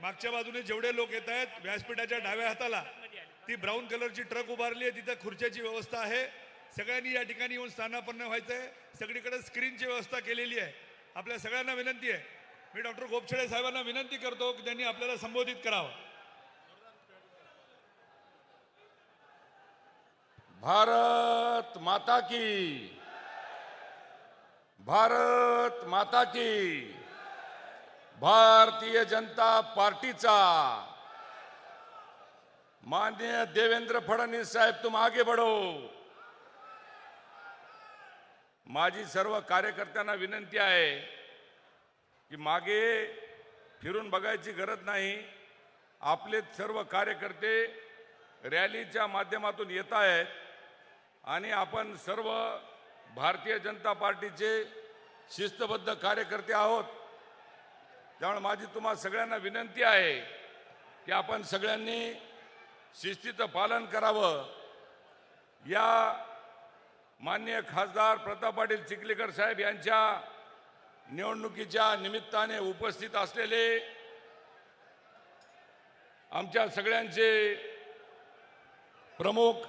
मागच्या बाजूने जेवढे लोक येत आहेत व्यासपीठाच्या डाव्या हाताला ती ब्राऊन कलरची ट्रक उभारली आहे तिथं खुर्च्याची व्यवस्था आहे. सगळ्यांनी या ठिकाणी येऊन स्थानापन्न व्हायचं आहे सगळीकडे स्क्रीनची व्यवस्था केलेली आहे. आपल्या सगळ्यांना विनंती आहे. मी डॉक्टर गोपछडे साहेबांना विनंती करतो की त्यांनी आपल्याला संबोधित करावं. भारत माता की भारत माता की. भारतीय जनता पार्टीचा. माननीय देवेंद्र फडणवीस साहेब तुम आगे बढ़ो. माझी सर्व कार्यकर्त्यांना विनंती आहे की मागे फिरून बघायची गरज नाही. आपले सर्व कार्यकर्ते रॅलीच्या माध्यमातून येत आहेत आणि आपण सर्व भारतीय जनता पार्टीचे शिस्तबद्ध कार्यकर्ते आहोत. त्यामुळे माझी तुम्हा सगळ्यांना विनंती आहे की आपण सगळ्यांनी शिस्तीचं पालन करावं. या मान्य खासदार प्रताप पाटील चिखलीकर साहेब यांच्या निवडणुकीच्या निमित्ताने उपस्थित असलेले आमच्या सगळ्यांचे प्रमुख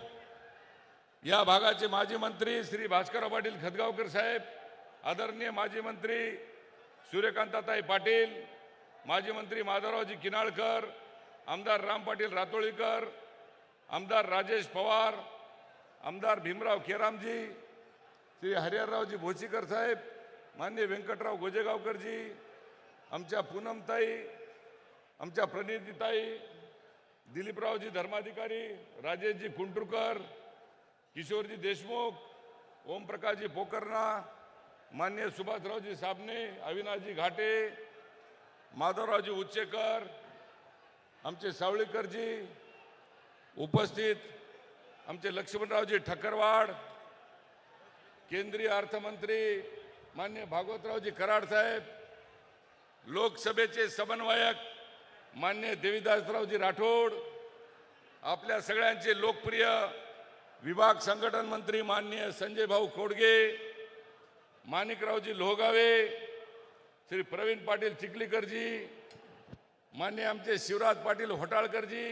या भागाचे माजी मंत्री श्री भास्करराव पाटील खदगावकर साहेब आदरणीय माजी मंत्री सूर्यकांताताई पाटील माजी मंत्री माधवरावजी किनाळकर आमदार राम पाटील रातोळीकर आमदार राजेश पवार आमदार भीमराव केरामजी श्री हरिहररावजी भोसीकर साहेब मान्य व्यंकटराव गोजेगावकरजी आमच्या पूनमताई आमच्या प्रणितीताई दिलीपरावजी धर्माधिकारी राजेशजी कुंटुरकर किशोरजी देशमुख ओमप्रकाशजी पोकरणा मान्य सुभाषरावजी साबणे अविनाशजी घाटे माधवरावजी उच्चेकर आमचे सावळीकरजी उपस्थित आमचे लक्ष्मणरावजी ठक्करवाड केंद्रीय अर्थमंत्री मान्य भागवतरावजी कराड साहेब लोकसभेचे समन्वयक मान्य देवीदासरावजी राठोड आपल्या सगळ्यांचे लोकप्रिय विभाग संघटन मंत्री मान्य संजय भाऊ खोडगे माणिकरावजी लोहगावे श्री प्रवीण पाटील चिखलीकरजी मान्य आमचे शिवराज पाटील होटाळकरजी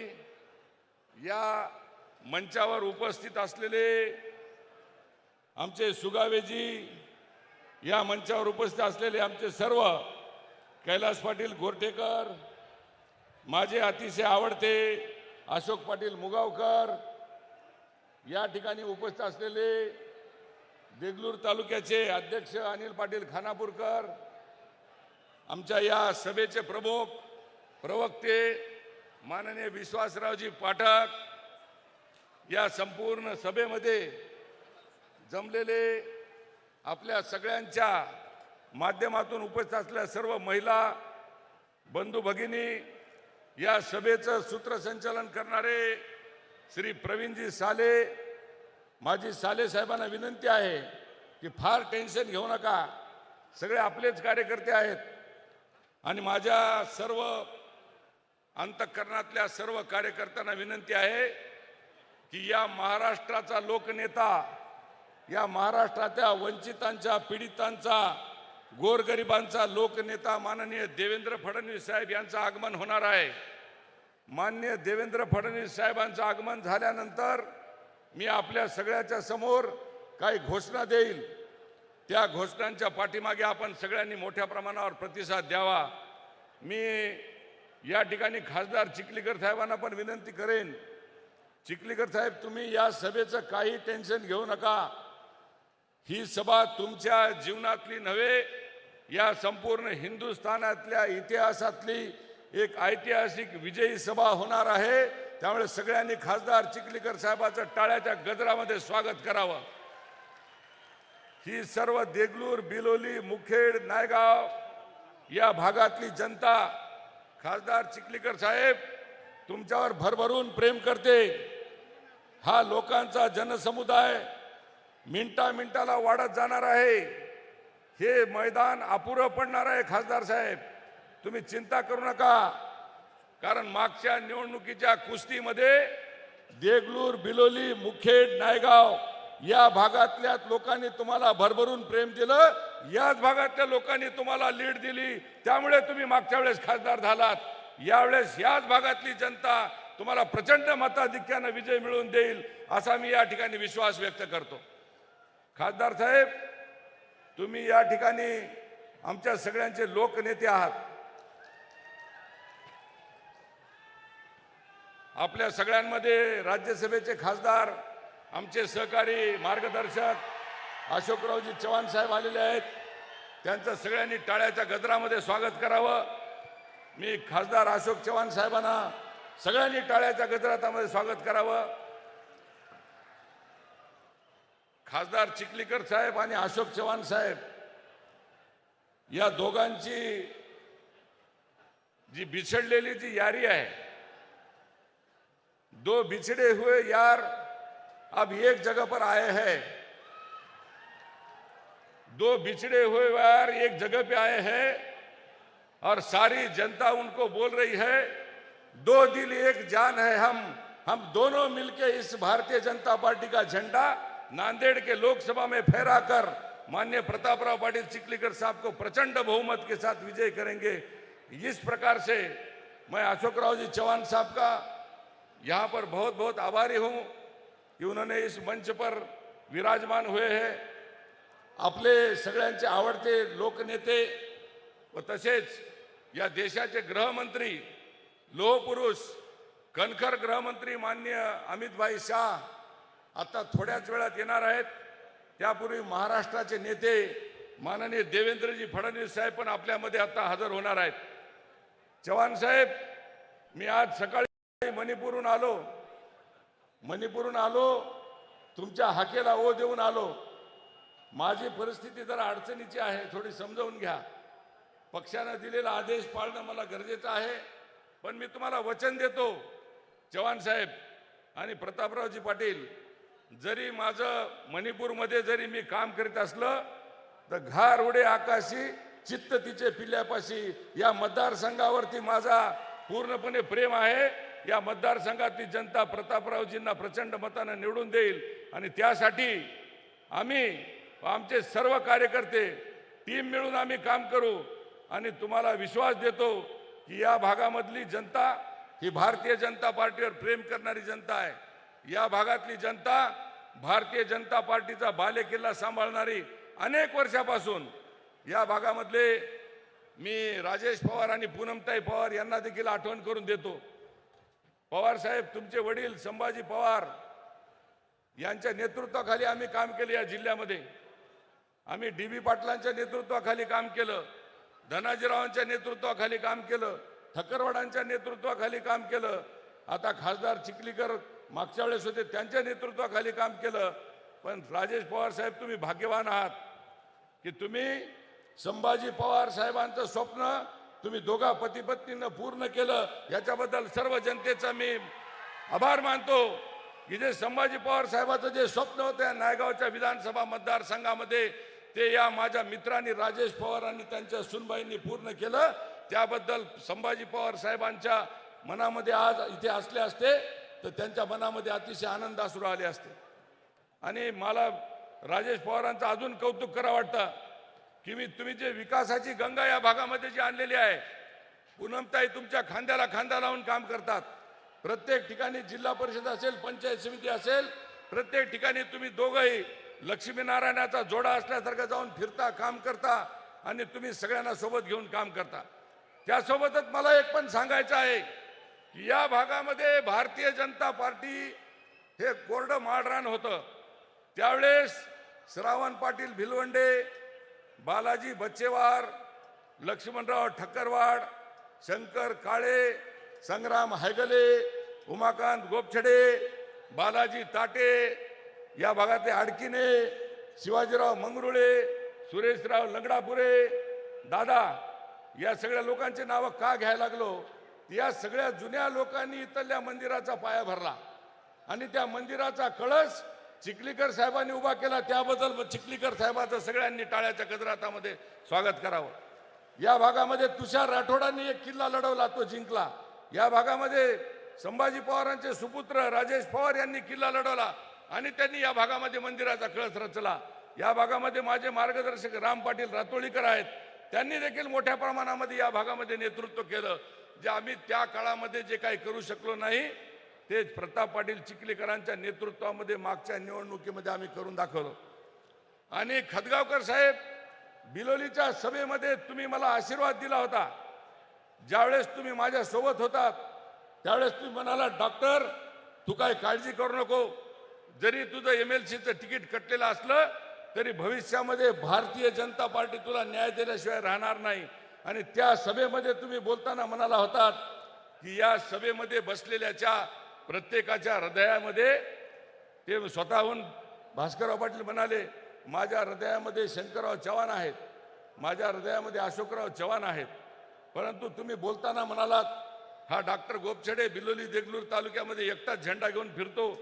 या मंचावर उपस्थित असलेले आमचे सुगावेजी या मंचावर उपस्थित असलेले आमचे सर्व कैलास पाटील गोरटेकर माझे अतिशय आवडते अशोक पाटील मुगावकर या ठिकाणी उपस्थित असलेले देगलूर तालुक्याचे अध्यक्ष अनिल पाटील खानापूरकर आमच्या या सभेचे प्रमुख प्रवक्ते माननीय विश्वासरावजी पाठक या संपूर्ण सभेमध्ये जमलेले आपल्या सगळ्यांच्या माध्यमातून उपस्थित असलेल्या सर्व महिला बंधू भगिनी या सभेचं सूत्रसंचालन करणारे श्री प्रवीणजी साले माझी साले साहेबांना विनंती आहे की फार टेन्शन घेऊ नका. सगळे आपलेच कार्यकर्ते आहेत. आणि माझ्या सर्व अंतःकरणातल्या सर्व कार्यकर्त्यांना विनंती आहे की या महाराष्ट्राचा लोकनेता या महाराष्ट्राच्या वंचितांच्या पीडितांचा गोरगरिबांचा लोकनेता माननीय देवेंद्र फडणवीस साहेब यांचं आगमन होणार आहे. मान्य देवेंद्र फडणवीस साहेबांचं आगमन झाल्यानंतर मी आपल्या सगळ्याच्या समोर काही घोषणा देईल. त्या घोषणांच्या पाठीमागे आपण सगळ्यांनी मोठ्या प्रमाणावर प्रतिसाद द्यावा. मी या ठिकाणी खासदार चिखलीकर साहेबांना पण विनंती करेन. चिखलीकर साहेब तुम्ही या सभेचं काही टेन्शन घेऊ नका. ही सभा तुमच्या जीवनातली नव्हे या संपूर्ण हिंदुस्थानातल्या इतिहासातली एक ऐतिहासिक विजयी सभा होणार आहे. त्यामुळे सगळ्यांनी खासदार चिखलीकर साहेबाचं टाळ्याच्या गजरामध्ये स्वागत करावं. ही सर्व देगलूर बिलोली मुखेड नायगाव या भागातली जनता खासदार चिखलीकर साहेब तुमच्यावर भरभरून प्रेम करते. हा लोकांचा जनसमुदाय मिनटा मिनटाला वाढत जाणार आहे. हे मैदान अपुरं पडणार आहे खासदार साहेब. तुम्ही चिंता करू नका. कारण मागच्या निवडणुकीच्या कुस्तीमध्ये देगलूर बिलोली मुखेड नायगाव या भागातल्या लोकांनी तुम्हाला भरभरून प्रेम दिलं. याच भागातल्या लोकांनी तुम्हाला लीड दिली. त्यामुळे तुम्ही मागच्या वेळेस खासदार झालात. यावेळेस याच भागातली जनता तुम्हाला प्रचंड मताधिक्यानं विजय मिळवून देईल असा मी या ठिकाणी विश्वास व्यक्त करतो. खासदार साहेब तुम्ही या ठिकाणी आमच्या सगळ्यांचे लोकनेते आहात. आपल्या सगळ्यांमध्ये राज्यसभेचे खासदार आमचे सहकारी मार्गदर्शक अशोकरावजी चव्हाण साहेब आलेले आहेत. त्यांचं सगळ्यांनी टाळ्याच्या गजरामध्ये स्वागत करावं. मी खासदार अशोक चव्हाण साहेबांना सगळ्यांनी टाळ्याच्या गजरातामध्ये स्वागत करावं. खासदार चिखलीकर साहेब आणि अशोक चव्हाण साहेब या दोघांची जी बिछडलेली जी यारी आहे दो बिछड़े हुए यार अब एक जगह पर आए हैं। दो बिछड़े हुए यार एक जगह पे आए हैं और सारी जनता उनको बोल रही है, दो दिल एक जान है हम हम दोनों मिलके इस भारतीय जनता पार्टी का झंडा नांदेड़ के लोकसभा में फहराकर माननीय प्रतापराव पाटिल चिखलीकर साहब को प्रचंड बहुमत के साथ विजय करेंगे। इस प्रकार से मैं अशोक राव जी चौहान साहब का यहाँ पर बहुत बहुत आभारी हूँ कि उन्होंने इस मंच पर विराजमान हुए हैं। आपले सगळ्यांचे आवडते लोकनेते व तसेच या देशाचे गृहमंत्री लोहपुरुष कणखर गृहमंत्री माननीय अमितभाई शाह आता थोड्याच वेळात येणार आहेत. त्यापूर्वी महाराष्ट्राचे नेते माननीय देवेंद्रजी फडणवीस साहेब पण आपल्यामध्ये आता हजर होणार आहेत. चव्हाण साहेब मी आज सकाळी मणिपूरहून आलो. मणिपूरहून आलो. तुमच्या हाकेला ओ देऊन आलो. माझी परिस्थिती जरा अडचणीची आहे थोडी समजावून घ्या. पक्षानं दिलेला आदेश पाळणं मला गरजेचं आहे पण मी तुम्हाला वचन देतो चव्हाण साहेब आणि प्रतापरावजी पाटील. जरी माझं मणिपूरमध्ये जरी मी काम करीत असलं तर घार उडे आकाशी चित्त तिचे पिल्यापाशी या मतदारसंघावरती माझा पूर्णपणे प्रेम आहे. या मतदारसंघातली जनता प्रतापरावजींना प्रचंड मतानं निवडून देईल. आणि त्यासाठी आम्ही आमचे सर्व कार्यकर्ते टीम मिळून आम्ही काम करू. आणि तुम्हाला विश्वास देतो की या भागामधली जनता ही भारतीय जनता पार्टीवर प्रेम करणारी जनता आहे. या भागातली जनता भारतीय जनता पार्टीचा बालेकिल्ला सांभाळणारी अनेक वर्षापासून. या भागामधले मी राजेश पवार आणि पूनमताई पवार यांना देखील आठवण करून देतो. पवार साहेब तुमचे वडील संभाजी पवार यांच्या नेतृत्वाखाली आम्ही काम केले या जिल्ह्यामध्ये. आम्ही डी बी पाटलांच्या नेतृत्वाखाली काम केलं धनाजीरावांच्या नेतृत्वाखाली काम केलं ठकरवाडांच्या नेतृत्वाखाली काम केलं आता खासदार चिखलीकर मागच्या वेळेस होते त्यांच्या नेतृत्वाखाली काम केलं. पण राजेश पवार साहेब तुम्ही भाग्यवान आहात की तुम्ही संभाजी पवार साहेबांचं स्वप्न तुम्ही दोघा पती पत्नीनं पूर्ण केलं याच्याबद्दल सर्व जनतेचा मी आभार मानतो. की जे संभाजी पवार साहेबाचं जे स्वप्न होतं या नायगावच्या विधानसभा मतदारसंघामध्ये ते या माझ्या मित्रांनी राजेश पवारांनी त्यांच्या सुनबाईंनी पूर्ण केलं. त्याबद्दल संभाजी पवार साहेबांच्या मनामध्ये आज इथे असले असते तर त्यांच्या मनामध्ये अतिशय आनंद असू आले असते. आणि मला राजेश पवारांचं अजून कौतुक करा वाटतं. की मी तुम्ही जे विकासाची गंगा या भागामध्ये जी आणलेली आहे पूनमताई तुमच्या खांद्याला खांदा लावून काम करतात. प्रत्येक ठिकाणी जिल्हा परिषद असेल पंचायत समिती असेल प्रत्येक ठिकाणी तुम्ही दोघंही लक्ष्मीनारायणाचा जोडा असल्यासारखं जाऊन फिरता काम करता आणि तुम्ही सगळ्यांना सोबत घेऊन काम करता. त्यासोबतच मला एक पण सांगायचं आहे की या भागामध्ये भारतीय जनता पार्टी हे कोरडं माळरान होतं. त्यावेळेस श्रावण पाटील भिलवंडे बालाजी बच्चेवार लक्ष्मणराव ठक्करवाड शंकर काळे संग्राम हैगले उमाकांत गोपछडे बालाजी ताटे या भागातले आडकिने शिवाजीराव मंगरुळे सुरेशराव लंगडापुरे दादा या सगळ्या लोकांचे नावं का घ्यायला लागलो? या सगळ्या जुन्या लोकांनी इथल्या मंदिराचा पाया भरला. आणि त्या मंदिराचा कळस चिखलीकर साहेबांनी उभा केला त्याबद्दल चिखलीकर साहेबाचं सगळ्यांनी टाळ्याच्या गजरातामध्ये स्वागत करावं. या भागामध्ये तुषार राठोडांनी एक किल्ला लढवला तो जिंकला. या भागामध्ये संभाजी पवारांचे सुपुत्र राजेश पवार यांनी किल्ला लढवला आणि त्यांनी या भागामध्ये मंदिराचा कळस रचला. या भागामध्ये माझे मार्गदर्शक राम पाटील रातोळीकर आहेत. त्यांनी देखील मोठ्या प्रमाणामध्ये या भागामध्ये नेतृत्व केलं. जे आम्ही त्या काळामध्ये जे काही करू शकलो नाही तेच प्रताप पाटील चिखलीकरांच्या नेतृत्वामध्ये मागच्या निवडणुकीमध्ये आम्ही करून दाखवलं. आणि खदगावकर साहेब बिलोलीच्या सभेमध्ये तुम्ही मला आशीर्वाद दिला होता. ज्यावेळेस तुम्ही माझ्यासोबत होता होतात त्यावेळेस तुम्ही म्हणाला डॉक्टर तू काय काळजी करू नको. जरी तुझं एम एल सीचं तिकीट कटलेलं असलं तरी भविष्यामध्ये भारतीय जनता पार्टी तुला न्याय दिल्याशिवाय राहणार नाही. आणि त्या सभेमध्ये तुम्ही बोलताना म्हणाला होतात की या सभेमध्ये बसलेल्याच्या प्रत्येकाच्या हृदयामध्ये ते स्वतःहून भास्करराव पाटील म्हणाले माझ्या हृदयामध्ये शंकरराव चव्हाण आहेत माझ्या हृदयामध्ये अशोकराव चव्हाण आहेत. परंतु तुम्ही बोलताना म्हणालात हा डॉक्टर गोपछडे बिलोली देगलूर तालुक्यामध्ये एकटाच झेंडा घेऊन फिरतो.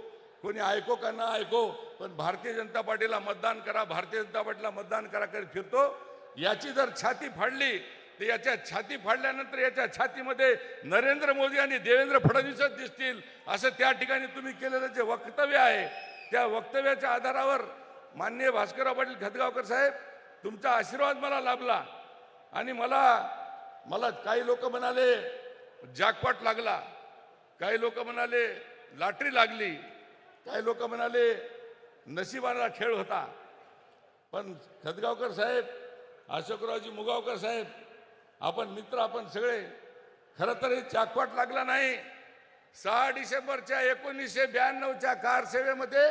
कोणी ऐको का ना ऐको पण भारतीय जनता पार्टीला मतदान करा भारतीय जनता पार्टीला मतदान करा करीत फिरतो? याची जर छाती फाडली तर याच्या छाती फाडल्यानंतर याच्या छातीमध्ये नरेंद्र मोदी आणि देवेंद्र फडणवीसच दिसतील असं त्या ठिकाणी तुम्ही केलेलं जे वक्तव्य आहे त्या वक्तव्याच्या आधारावर माननीय भास्करराव पाटील खतगावकर साहेब तुमचा आशीर्वाद मला लाभला आणि मला मला काही लोक म्हणाले जॅकपॉट लागला. काही लोक म्हणाले लाटरी लागली. काही लोक म्हणाले नशिबाला खेळ होता. पण खतगावकर साहेब अशोकरावजी मुगावकर साहेब आपण मित्र आपण सगळे. खरं तर हे लागला नाही. सहा डिसेंबरच्या एकोणीसशे ब्याण्णवच्या कार सेवेमध्ये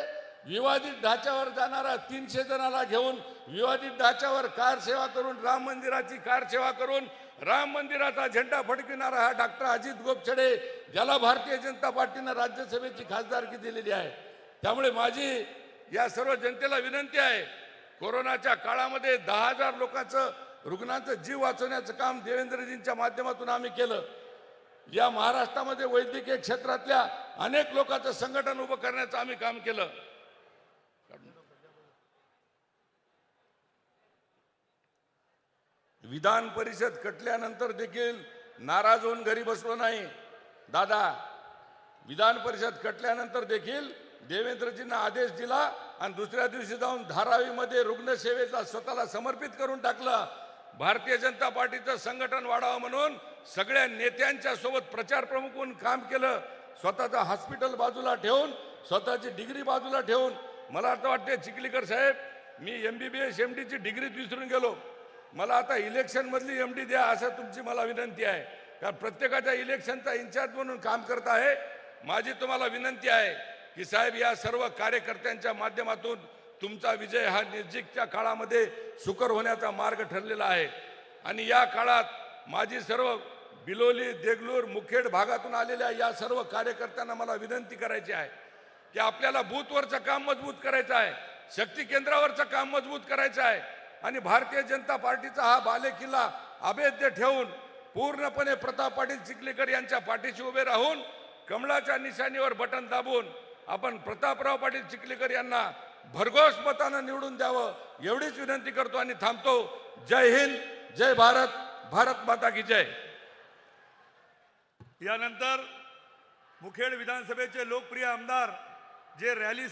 विवादित ढाच्यावर जाणारा तीनशे जणाला घेऊन विवादित ढाच्यावर कार सेवा करून राम मंदिराची कार सेवा करून राम मंदिराचा झेंडा फडकिणारा हा डॉक्टर अजित गोपछडे ज्याला भारतीय जनता पार्टीनं राज्यसभेची खासदारकी दिलेली आहे. त्यामुळे माझी या सर्व जनतेला विनंती आहे कोरोनाच्या काळामध्ये दहा हजार लोकांचं रुग्णांचा जीव वाचवण्याचं काम देवेंद्रजींच्या माध्यमातून आम्ही केलं. या महाराष्ट्रामध्ये वैद्यकीय क्षेत्रातल्या अनेक लोकांचं संघटन उभं करण्याचं आम्ही काम केलं. विधान परिषद कटल्यानंतर देखील नाराज होऊन घरी बसलो नाही. दादा विधान परिषद कटल्यानंतर देखील देवेंद्रजींना आदेश दिला आणि दुसऱ्या दिवशी जाऊन धारावीमध्ये रुग्णसेवेचा स्वतःला समर्पित करून टाकलं. भारतीय जनता पार्टीचं संघटन वाढावं म्हणून सगळ्या नेत्यांच्या सोबत प्रचार प्रमुख म्हणून काम केलं. स्वतःचं हॉस्पिटल बाजूला ठेवून स्वतःची डिग्री बाजूला ठेवून. मला आता वाटते चिखलीकर साहेब मी M B B S M डीची डिग्रीच विसरून गेलो. मला आता इलेक्शनमधली एम डी द्या असं तुमची मला विनंती आहे. कारण प्रत्येकाच्या इलेक्शनचा इन्चार्ज म्हणून काम करत आहे. माझी तुम्हाला विनंती आहे की साहेब या सर्व कार्यकर्त्यांच्या माध्यमातून तुमचा विजय हा निर्जिकच्या काळामध्ये सुकर होण्याचा मार्ग ठरलेला आहे. आणि या काळात माझी सर्व बिलोली देगलूर मुखेड भागातून आलेल्या या सर्व कार्यकर्त्यांना मला विनंती करायची आहे की आपल्याला बूथवरचं काम मजबूत करायचं आहे शक्ती केंद्रावरचं काम मजबूत करायचं आहे. आणि भारतीय जनता पार्टीचा हा बालेकिल्ला अभेद्य ठेवून पूर्णपणे प्रताप पाटील चिखलीकर यांच्या पाठीशी उभे राहून कमळाच्या निशाणीवर बटन दाबून आपण प्रतापराव पाटील चिखलीकर यांना भरघोस मतानं निवडून द्यावं एवढीच विनंती करतो आणि थांबतो. जय हिंद जय भारत भारत माता की जय. यानंतर मुखेड विधानसभेचे लोकप्रिय आमदार जे रॅली